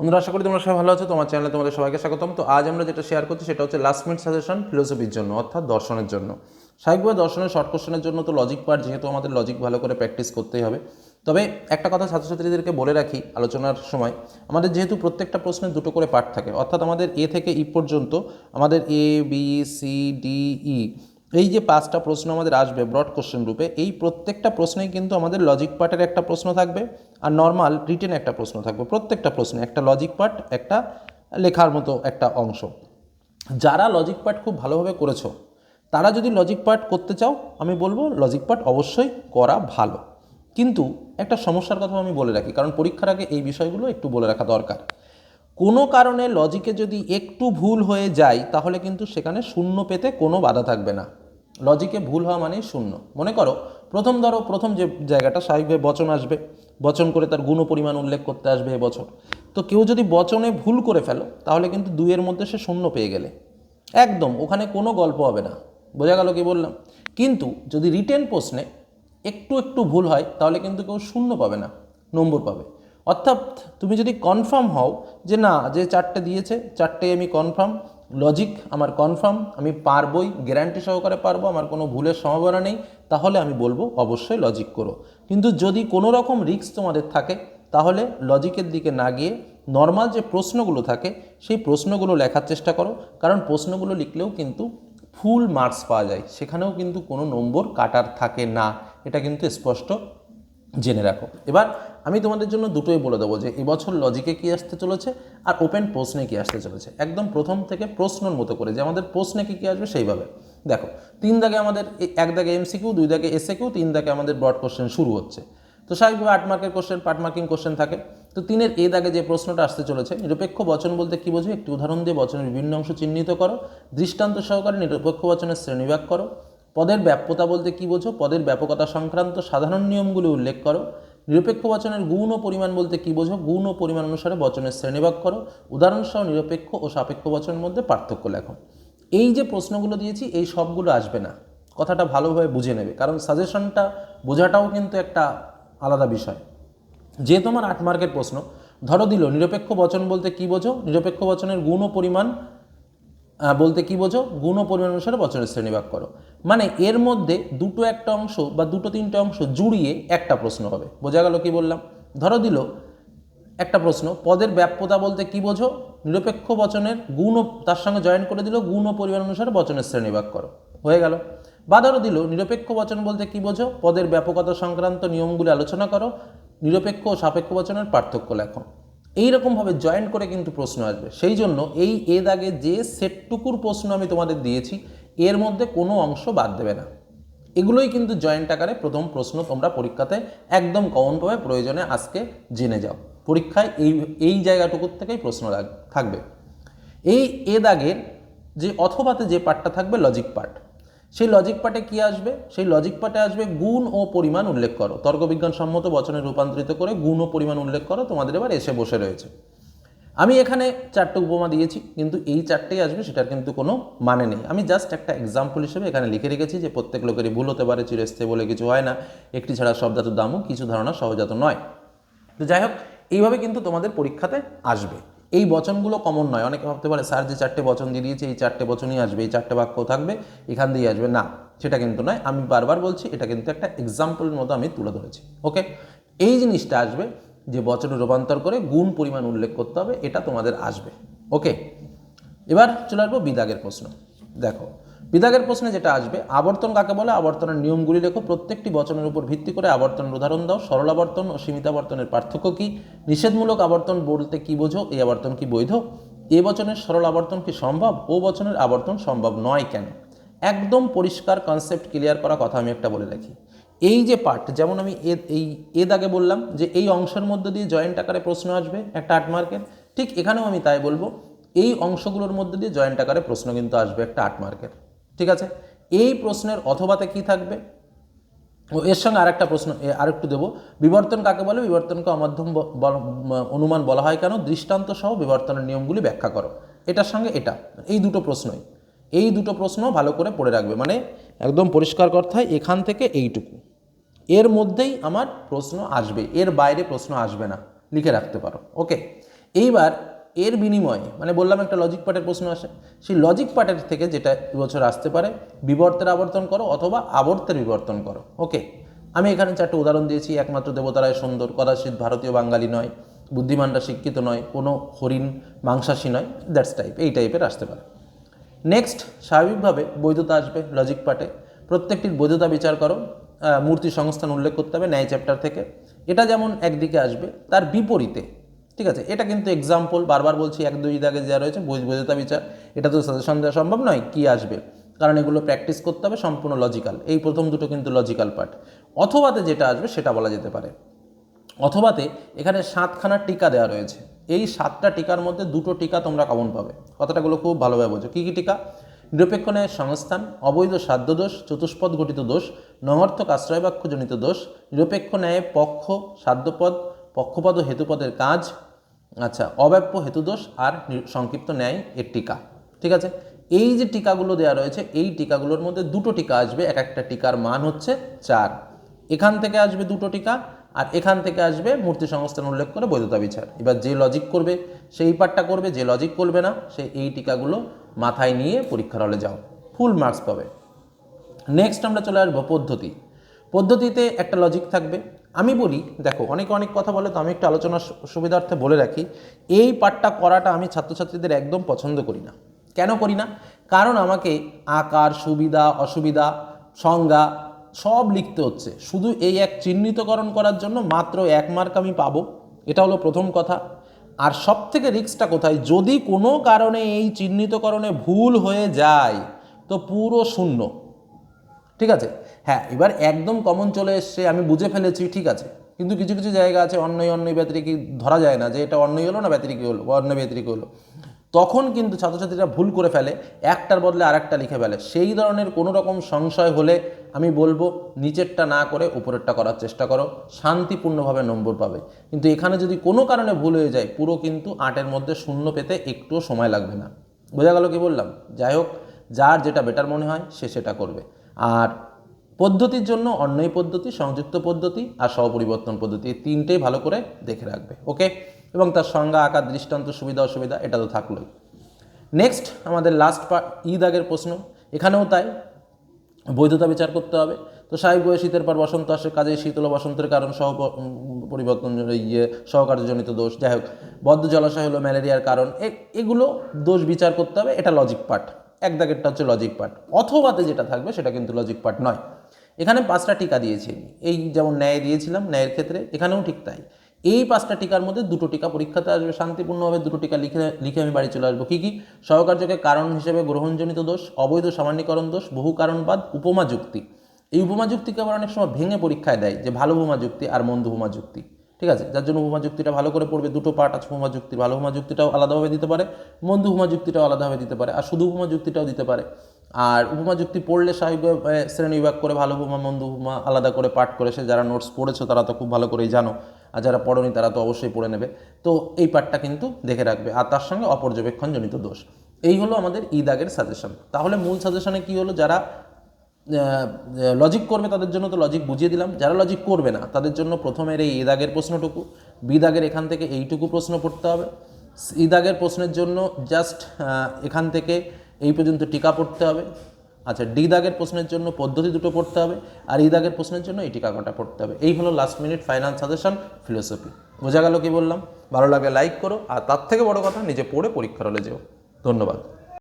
বন্ধুরা, আশা করি তোমরা সবাই ভালো আছো। তোমার চ্যানেলে তোমাদের সবাইকে স্বাগতম। তো আজ আমরা যেটা শেয়ার করছি সেটা হচ্ছে লাস্ট মিনিট সাজেশন ফিলোসফির জন্য, অর্থাৎ দর্শনের জন্য। স্বাভাবিকভাবে দর্শনের শর্ট কোশ্চেনের জন্য তো লজিক পার্ট যেহেতু আমাদের লজিক ভালো করে প্র্যাকটিস করতেই হবে। তবে একটা কথা ছাত্রছাত্রীদেরকে বলে রাখি আলোচনার সময়, আমাদের যেহেতু প্রত্যেকটা প্রশ্নের দুটো করে পার্ট থাকে, অর্থাৎ আমাদের এ থেকে ই পর্যন্ত আমাদের A B C D E এই যে পাঁচটা প্রশ্ন আমাদের আসবে ব্রড কোশ্চেন রূপে, এই প্রত্যেকটা প্রশ্নেই কিন্তু আমাদের লজিক পার্টের একটা প্রশ্ন থাকবে আর নর্মাল রিটেন একটা প্রশ্ন থাকবে। প্রত্যেকটা প্রশ্নে একটা লজিক পার্ট একটা লেখার মতো একটা অংশ। যারা লজিক পার্ট খুব ভালোভাবে করেছ, তারা যদি লজিক পার্ট করতে চাও, আমি বলব লজিক পার্ট অবশ্যই করা ভালো। কিন্তু একটা সমস্যার কথা আমি বলে রাখি, কারণ পরীক্ষার আগে এই বিষয়গুলো একটু বলে রাখা দরকার। কোনো কারণে লজিকে যদি একটু ভুল হয়ে যায়, তাহলে কিন্তু সেখানে শূন্য পেতে কোনো বাধা থাকবে না। লজিকে ভুল হওয়া মানেই শূন্য। মনে করো, প্রথম ধরো, প্রথম যে জায়গাটা স্বাভাবিকভাবে বচন আসবে। বচন করে তার গুণ পরিমাণ উল্লেখ করতে আসবে এবছর তো কেউ যদি বচনে ভুল করে ফেলো, তাহলে কিন্তু দুইয়ের মধ্যে সে শূন্য পেয়ে গেলে। একদম, ওখানে কোনো গল্প হবে না। বোঝা গেল কি বললাম? কিন্তু যদি রিটেন প্রশ্নে একটু একটু ভুল হয়, তাহলে কিন্তু কেউ শূন্য পাবে না, নম্বর পাবে। অর্থাৎ তুমি যদি কনফার্ম হও যে না, যে চারটে দিয়েছে চারটে আমি কনফার্ম লজিক আমার কনফার্ম আমি পারবই গ্যারান্টি সহকারে পারব, আমার কোনো ভুলের সম্ভাবনা নেই, তাহলে আমি বলব অবশ্যই লজিক করো। কিন্তু যদি কোনো রকম রিস্ক তোমাদের থাকে, তাহলে লজিকের দিকে না গিয়ে নর্মাল যে প্রশ্নগুলো থাকে, সেই প্রশ্নগুলো লেখার চেষ্টা করো। কারণ প্রশ্নগুলো লিখলেও কিন্তু ফুল মার্কস পাওয়া যায়, সেখানেও কিন্তু কোনো নম্বর কাটার থাকে না। এটা কিন্তু স্পষ্ট জেনে রাখো। এবার আমি তোমাদের জন্য দুটোই বলে দেবো যে এবছর লজিকে কী আসতে চলেছে আর ওপেন প্রশ্নে কী আসতে চলেছে। একদম প্রথম থেকে প্রশ্নর মতো করে যে আমাদের প্রশ্নে কী কী আসবে সেইভাবে। দেখো, তিন দাগে আমাদের এক দাগে এমসিকিউ দুই দাগে এসে কিউ তিন দাগে আমাদের ব্রড কোশ্চেন শুরু হচ্ছে। তো স্বাভাবিকভাবে আট মার্কের কোশ্চেন পাট মার্কিং কোশ্চেন থাকে। তো তিনের এ দাগে যে প্রশ্নটা আসতে চলেছে, নিরপেক্ষ বচন বলতে কী বোঝো? একটি উদাহরণ দিয়ে বচনের বিভিন্ন অংশ চিহ্নিত করো। দৃষ্টান্ত সহকারে নিরপেক্ষ বচনের শ্রেণীভাগ করো। পদের ব্যাপ্যতা বলতে কী বোঝো? পদের ব্যাপকতা সংক্রান্ত সাধারণ নিয়মগুলি উল্লেখ করো। নিরপেক্ষ বচনের গুণ ও পরিমাণ বলতে কী বোঝো? গুণ ও পরিমাণ অনুসারে বচনের শ্রেণীভাগ করো। উদাহরণসহ নিরপেক্ষ ও সাপেক্ষ বচনের মধ্যে পার্থক্য লেখো। এই যে প্রশ্নগুলো দিয়েছি, এই সবগুলো আসবে না। কথাটা ভালোভাবে বুঝে নেবে। কারণ সাজেশনটা বোঝাটাও কিন্তু একটা আলাদা বিষয়। যে তোমার আট মার্কের প্রশ্ন, ধরো দিল, নিরপেক্ষ বচন বলতে কী বোঝো? নিরপেক্ষ বচনের গুণ ও পরিমাণ বলতে কি বোঝো? গুণ পরিমাণ অনুসারে বচনের শ্রেণীভাগ করো। মানে এর মধ্যে দুটো একটা অংশ বা দুটো তিনটে অংশ জুড়িয়ে একটা প্রশ্ন হবে। বোঝা গেল কি বললাম? ধরো দিল, একটা প্রশ্ন, পদের ব্যাপ্যতা বলতে কি বোঝো? নিরপেক্ষ বচনের গুণ তার সঙ্গে জয়েন করে দিল, গুণ ও পরিমাণ অনুসারে বচনের শ্রেণীভাগ করো। হয়ে গেল। বা ধরো দিল, নিরপেক্ষ বচন বলতে কি বোঝো? পদের ব্যাপকতা সংক্রান্ত নিয়মগুলি আলোচনা করো। নিরপেক্ষ ও সাপেক্ষ বচনের পার্থক্য লেখো। এইরকমভাবে জয়েন্ট করে কিন্তু প্রশ্ন আসবে। সেই জন্য এই এ দাগে যে সেটটুকুর প্রশ্ন আমি তোমাদের দিয়েছি, এর মধ্যে কোনো অংশ বাদ দেবে না। এগুলোই কিন্তু জয়েন্ট আকারে প্রথম প্রশ্ন তোমরা পরীক্ষাতে একদম কমন পাবে প্রয়োজনে আজকে জেনে যাও। পরীক্ষায় এই এই জায়গাটুকুর থেকেই প্রশ্ন থাকবে। এই এ দাগের যে অথবাতে যে পার্টটা থাকবে লজিক পার্ট সেই লজিক পার্টে কি আসবে? সেই লজিক পার্টে আসবে গুণ ও পরিমাণ উল্লেখ করো। তর্কবিজ্ঞান সম্মত বচনে রূপান্তরিত করে গুণ ও পরিমাণ উল্লেখ করো, তোমাদের এবার এসে বসে রয়েছে। আমি এখানে চারটে উপমা দিয়েছি, কিন্তু এই চারটেই আসবে, সেটার কিন্তু কোনো মানে নেই। আমি জাস্ট একটা এক্সাম্পল হিসেবে এখানে লিখে রেখেছি যে প্রত্যেক লোকেরই ভুল হতে পারে চিরস্তে বলে কিছু হয় না। একটি ছাড়া শব্দাত দামও, কিছু ধারণা সহজাত নয়। তো যাই হোক, এইভাবে কিন্তু তোমাদের পরীক্ষাতে আসবে। এই বচনগুলো কমন নয়। অনেকে ভাবতে পারে, স্যার, যে চারটে বচন দিয়ে দিয়েছে, এই চারটে বচনই আসবে, এই চারটে বাক্য থাকবে, এখান দিয়ে আসবে। না, সেটা কিন্তু নয়। আমি বারবার বলছি, এটা কিন্তু একটা এক্সাম্পলের মতো আমি তুলে ধরেছি ওকে এই জিনিসটা আসবে যে বচনে রূপান্তর করে গুণ পরিমাণ উল্লেখ করতে হবে, এটা তোমাদের আসবে ওকে এবার চলে আসব বিদাগের প্রশ্ন। দেখো বিদাগের প্রশ্নে যেটা আসবে, আবর্তন কাকে বলে? আবর্তনের নিয়মগুলি লেখো। প্রত্যেকটি বচনের উপর ভিত্তি করে আবর্তনের উদাহরণ দাও। সরল আবর্তন ও সীমিত আবর্তনের পার্থক্য কি? নিষেধমূলক আবর্তন বলতে কি বোঝো? এই আবর্তন কি বৈধ? এ বচনের সরল আবর্তন কি সম্ভব? ও বচনের আবর্তন সম্ভব নয় কেন? একদম পরিষ্কার কনসেপ্ট ক্লিয়ার করা কথা আমি একটা বলে রাখি। এই যে পার্ট যেমন আমি এই, এ দাগে বললাম যে এই অংশের মধ্যে দিয়ে জয়েন্ট আকারে প্রশ্ন আসবে, একটা আট মার্কের ঠিক এখানেও আমি তাই বলব, এই অংশগুলোর মধ্যে দিয়ে জয়েন্ট আকারে প্রশ্ন কিন্তু আসবে একটা আট মার্কের ঠিক আছে? এই প্রশ্নের অথবাতে কি থাকবে? ও এর সঙ্গে আরেকটা প্রশ্ন আরেকটু দেবো। বিবর্তন কাকে বলে? বিবর্তনকে অমাধ্যম অনুমান বলা হয় কেন? দৃষ্টান্ত সহ বিবর্তনের নিয়মগুলি ব্যাখ্যা করো। এটার সঙ্গে এটা, এই দুটো প্রশ্নই। এই দুটো প্রশ্ন ভালো করে পড়ে রাখবে। মানে একদম পরিষ্কার কথায় এখান থেকে এইটুকু। এর মধ্যেই আমার প্রশ্ন আসবে। এর বাইরে প্রশ্ন আসবে না। লিখে রাখতে পারো। ওকে? এইবার এর বিনিময়ে মানে বললাম একটা লজিক পার্টের প্রশ্ন আসে, সেই লজিক পার্টের থেকে যেটা এবছর আসতে পারে, বিবর্তের আবর্তন করো অথবা আবর্তের বিবর্তন করো। ওকে আমি এখানে চারটে উদাহরণ দিয়েছি, একমাত্র দেবতারায় সুন্দর, কদাচিৎ ভারতীয় বাঙালি নয়, বুদ্ধিমানরা শিক্ষিত নয়, কোনো হরিণ, মাংসাশী নয় দ্যাটস টাইপ এই টাইপের আসতে পারে। নেক্সট স্বাভাবিকভাবে বৈধতা আসবে লজিক পার্টে প্রত্যেকটির বৈধতা বিচার করো মূর্তি সংস্থান উল্লেখ করতে হবে ন্যায় চ্যাপ্টার থেকে। এটা যেমন একদিকে আসবে, তার বিপরীতে ঠিক আছে? এটা কিন্তু এক্সাম্পল বারবার বলছি, এক দুই দাগে যা রয়েছে বৈ- বৈধতা বিচার। এটা তো সাজেশন দেওয়া সম্ভব নয়, কি আসবে? কারণ এগুলো প্র্যাকটিস করতে হবে, সম্পূর্ণ লজিক্যাল এই প্রথম দুটো কিন্তু লজিক্যাল পার্ট অথবাতে যেটা আসবে, সেটা বলা যেতে পারে। অথবাতে এখানে সাতখানা টিকা দেওয়া রয়েছে। এই সাতটা টিকার মধ্যে দুটো টিকা তোমরা কমন পাবে। কথাটাগুলো খুব ভালোভাবে বোঝো। কী কী টিকা? নিরপেক্ষ ন্যায়ের সংস্থান, অবৈধ সাধ্য দোষ, চতুষ্পদ গঠিত দোষ নঙর্থক আশ্রয়বাক্যজনিত দোষ, নিরপেক্ষ ন্যায়ে পক্ষ সাধ্যপদ পক্ষপদ ও হেতুপদের কাজ আচ্ছা অব্যাপ্য হেতুদোষ আর সংক্ষিপ্ত ন্যায় এর টিকা, ঠিক আছে? এই যে টিকাগুলো দেওয়া রয়েছে, এই টিকাগুলোর মধ্যে দুটো টিকা আসবে, এক একটা টিকার মান হচ্ছে চার। এখান থেকে আসবে দুটো টিকা, আর এখান থেকে আসবে মূর্তি সংস্থান উল্লেখ করে বৈধতা বিচার। এবার যে লজিক করবে, সেই পার্টটা করবে, যে লজিক করবে না, সে এই টিকাগুলো মাথায় নিয়ে পরীক্ষার হলে যাও। ফুল মার্কস পাবে। নেক্সট আমরা চলে আসব পদ্ধতি। পদ্ধতিতে একটা লজিক থাকবে আমি বলি, দেখো, অনেকে অনেক কথা বলে তো আমি একটু আলোচনার সুবিধার্থে বলে রাখি, এই পাঠটা করাটা আমি ছাত্রছাত্রীদের একদম পছন্দ করি না। কেন করি না? কারণ আমাকে আকার, সুবিধা, অসুবিধা, সংজ্ঞা সব লিখতে হচ্ছে। শুধু এই এক চিহ্নিতকরণ করার জন্য মাত্র এক মার্ক আমি পাবো, এটা হলো প্রথম কথা। আর সব থেকে রিস্কটা কোথায়? যদি কোনো কারণে এই চিহ্নিতকরণে ভুল হয়ে যায়, তো পুরো শূন্য। ঠিক আছে? হ্যাঁ এবার একদম কমন চলে এসছে, আমি বুঝে ফেলেছি, ঠিক আছে। কিন্তু কিছু কিছু জায়গা আছে অন্যই অন্যই ব্যতিরিকী, ধরা যায় না যে এটা অন্যই হলো না ব্যতিরিকী হলো, বা অন্য ব্যতিরিকী হলো। তখন কিন্তু ছাত্রছাত্রীরা ভুল করে ফেলে, একটার বদলে আরেকটা লিখে ফেলে। সেই ধরনের কোনো রকম সংশয় হলে আমি বলব, নিচেরটা না করে উপরেরটা করার চেষ্টা করো, শান্তিপূর্ণভাবে নম্বর পাবে। কিন্তু এখানে যদি কোনো কারণে ভুল হয়ে যায়, পুরো কিন্তু আটের মধ্যে শূন্য পেতে একটুও সময় লাগবে না। বোঝা গেল কি বললাম? যাই হোক, যার যেটা বেটার মনে হয়, সে সেটা করবে। আর পদ্ধতির জন্য অন্যই পদ্ধতি, সংযুক্ত পদ্ধতি আর সহপরিবর্তন পদ্ধতি তিনটেই ভালো করে দেখে রাখবে, ওকে? এবং তার সংজ্ঞা, আকার, দৃষ্টান্ত, সুবিধা, অসুবিধা, এটা তো থাকলোই। নেক্সট আমাদের লাস্ট পা ঈদ আগের প্রশ্ন। এখানেও তাই, বৈধতা বিচার করতে হবে। তো স্বাভাবিক শীতের পর বসন্ত আসে কাজে শীতল বসন্তের কারণ সহ পরিবর্তন ইয়ে সহকার্যজনিত দোষ। যাই হোক, বদ্ধ জলাশয় হলো ম্যালেরিয়ার কারণ। এগুলো দোষ বিচার করতে হবে, এটা লজিক পার্ট এক দাগেরটা হচ্ছে লজিক পার্ট অথবাতে যেটা থাকবে, সেটা কিন্তু লজিক পার্ট নয়। এখানে পাঁচটা টিকা দিয়েছি এই যেমন ন্যায় দিয়েছিলাম, ন্যায়ের ক্ষেত্রে এখানেও ঠিক তাই। এই পাঁচটা টিকার মধ্যে দুটো টিকা পরীক্ষাতে আসবে, শান্তিপূর্ণভাবে দুটো টিকা লিখে লিখে আমি বাড়ি চলে আসব। কী কী? সহকার্যকে কারণ হিসেবে গ্রহণজনিত দোষ, অবৈধ সামান্যীকরণ দোষ, বহু কারণবাদ, উপমা যুক্তি। এই উপমা যুক্তিকে আবার অনেক সময় ভেঙে পরীক্ষায় দেয় যে ভালো উপমা যুক্তি আর মন্দ উপমা যুক্তি। ঠিক আছে? যার জন্য উপমা যুক্তিটা ভালো করে পড়বে, দুটো পার্ট আছে উপমা যুক্তি। ভালো উপমা যুক্তিটাও আলাদাভাবে দিতে পারে, মন্দ উপমা যুক্তিটাও আলাদাভাবে দিতে পারে, আর শুধু উপমা যুক্তিটাও দিতে পারে। আর উপমা যুক্তি পড়লে স্বাভাবিকভাবে শ্রেণি বিভাগ করে ভালো উপমা, মন্দ উপমা আলাদা করে পাঠ করেছে যারা নোটস পড়েছো তারা তো খুব ভালো করেই জানো। আর যারা পড়নি তারা তো অবশ্যই পড়ে নেবে। তো এই পাঠটা কিন্তু দেখে রাখবে। আর তার সঙ্গে অপর্যবেক্ষণজনিত দোষ। এই হলো আমাদের ঈদ আগের সাজেশন তাহলে মূল সাজেশনে কি হলো? যারা লজিক করবে তাদের জন্য তো লজিক বুঝিয়ে দিলাম। যারা লজিক করবে না, তাদের জন্য প্রথমের এই ইদাগের প্রশ্নটুকু। বিদাগের এখান থেকে এইটুকু প্রশ্ন পড়তে হবে। ইদাগের প্রশ্নের জন্য জাস্ট এখান থেকে এই পর্যন্ত টিকা পড়তে হবে। আচ্ছা ডি দাগের প্রশ্নের জন্য পদ্ধতি দুটো পড়তে হবে আর ই দাগের প্রশ্নের জন্য এই টিকা কটা পড়তে হবে। এই হলো last minute final suggestion philosophy বোঝা গেল কি বললাম? ভালো লাগলে লাইক করো। আর তার থেকে বড় কথা, নিজে পড়ে পরীক্ষার হলে যেও। ধন্যবাদ।